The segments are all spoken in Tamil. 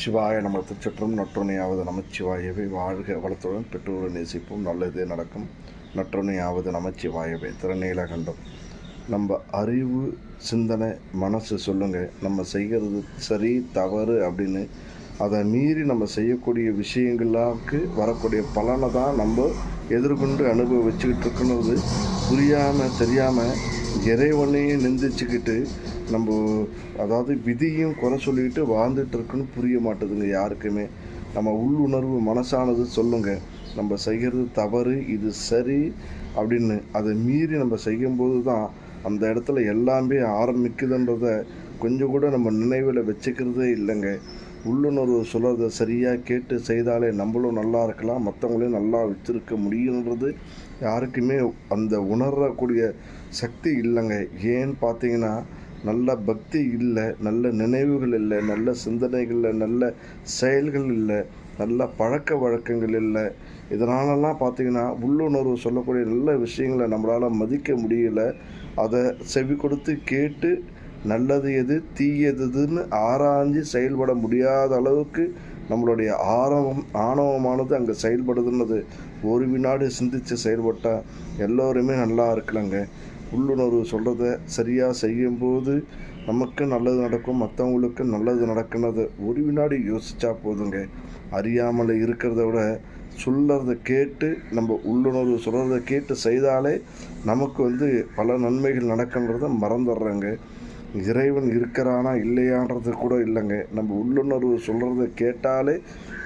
சிவாய நம்ம திருச்சற்றம் நற்றுணையாவது நமச்சிவாயவே. வாழ்க வளத்துடன் பெற்றோரை நேசிப்போம். நல்லது நடக்கும். நற்றுணையாவது நமச்சிவாயவே. திறநீலகண்டம் நம்ம அறிவு சிந்தனை மனசு சொல்லுங்க. நம்ம செய்கிறது சரி தவறு அப்படின்னு அதை மீறி நம்ம செய்யக்கூடிய விஷயங்களாக்கு வரக்கூடிய பலனை தான் நம்ம எதிர்கொண்டு அனுபவிச்சுக்கிட்டு இருக்கணும் புரியாமல் தெரியாமல் இறைவனையும் நிந்திச்சுக்கிட்டு நம்ம அதாவது விதியும் குறை சொல்லிக்கிட்டு வாழ்ந்துட்டு இருக்குன்னு புரிய மாட்டேதுங்க யாருக்குமே. நம்ம உள்ளுணர்வு மனசானது சொல்லுங்க. நம்ம செய்கிறது தவறு இது சரி அப்படின்னு அதை மீறி நம்ம செய்யும்போது தான் அந்த இடத்துல எல்லாமே ஆரம்பிக்குதுன்றத கொஞ்சம் கூட நம்ம நினைவில் வச்சுக்கிறதே இல்லைங்க. உள்ளுணர்வு சொல்கிறத சரியாக கேட்டு செய்தாலே நம்மளும் நல்லா இருக்கலாம் மற்றவங்களையும் நல்லா வச்சிருக்க முடியுன்றது யாருக்குமே அந்த உணரக்கூடிய சக்தி இல்லைங்க. ஏன்னு பார்த்தீங்கன்னா நல்ல பக்தி இல்லை நல்ல நினைவுகள் இல்லை நல்ல சிந்தனைகள் இல்லை நல்ல செயல்கள் இல்லை நல்ல பழக்க வழக்கங்கள் இல்லை. இதனாலலாம் பார்த்தீங்கன்னா உள்ளுணர்வு சொல்லக்கூடிய நல்ல விஷயங்களை நம்மளால் மதிக்க முடியல. அதை செவி கொடுத்து கேட்டு நல்லது எது தீயதுன்னு ஆராய்ஞ்சு செயல்பட முடியாத அளவுக்கு நம்மளுடைய ஆரவம் ஆணவமானது அங்கே செயல்படுதுன்னது. ஒரு வினாடி சிந்தித்து செயல்பட்டால் எல்லோருமே நல்லா இருக்கலங்க. உள்ளுணர்வு சொல்கிறத சரியாக செய்யும்போது நமக்கு நல்லது நடக்கும் மற்றவங்களுக்கு நல்லது நடக்குனது ஒரு வினாடி யோசித்தா போதுங்க. அறியாமல் இருக்கிறத விட சொல்கிறத கேட்டு நம்ம உள்ளுணர்வு சொல்கிறத கேட்டு செய்தாலே நமக்கு வந்து பல நன்மைகள் நடக்குன்றதை மறந்துடுறேங்க. இறைவன் இருக்கிறானா இல்லையான்றது கூட இல்லைங்க. நம்ம உள்ளுணர்வு சொல்கிறத கேட்டாலே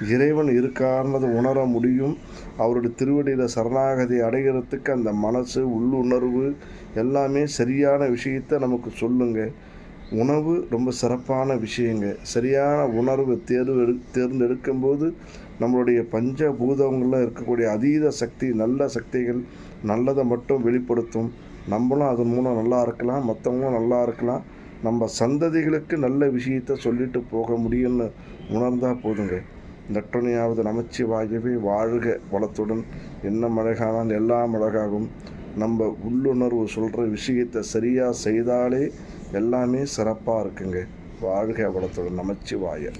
இறைவன் இருக்கார்னது உணர முடியும். அவருடைய திருவடியில் சரணாகதி அடைகிறதுக்கு அந்த மனசு உள்ளுணர்வு எல்லாமே சரியான விஷயத்தை நமக்கு சொல்லுங்க. உணவு ரொம்ப சிறப்பான விஷயங்க. சரியான உணர்வு தேர்வு தேர்ந்தெடுக்கும்போது நம்மளுடைய பஞ்ச பூதங்களில் இருக்கக்கூடிய அதீத சக்தி நல்ல சக்திகள் நல்லதை மட்டும் வெளிப்படுத்தும். நம்மளும் அதன் மூலம் நல்லா இருக்கலாம் மற்றவங்களும் நல்லா இருக்கலாம். நம்ம சந்ததிகளுக்கு நல்ல விஷயத்த சொல்லிட்டு போக முடியும்னு உணர்ந்தால் போதுங்க. நட்டுணையாவது நமச்சிவாயவே வாழ்க வளத்துடன். என்ன மழகானால் எல்லாம் அழகாகும். நம்ம உள்ளுணர்வு சொல்கிற விஷயத்தை சரியாக செய்தாலே எல்லாமே சிறப்பாக இருக்குங்க. வாழ்க வளத்துடன். நமச்சிவாய.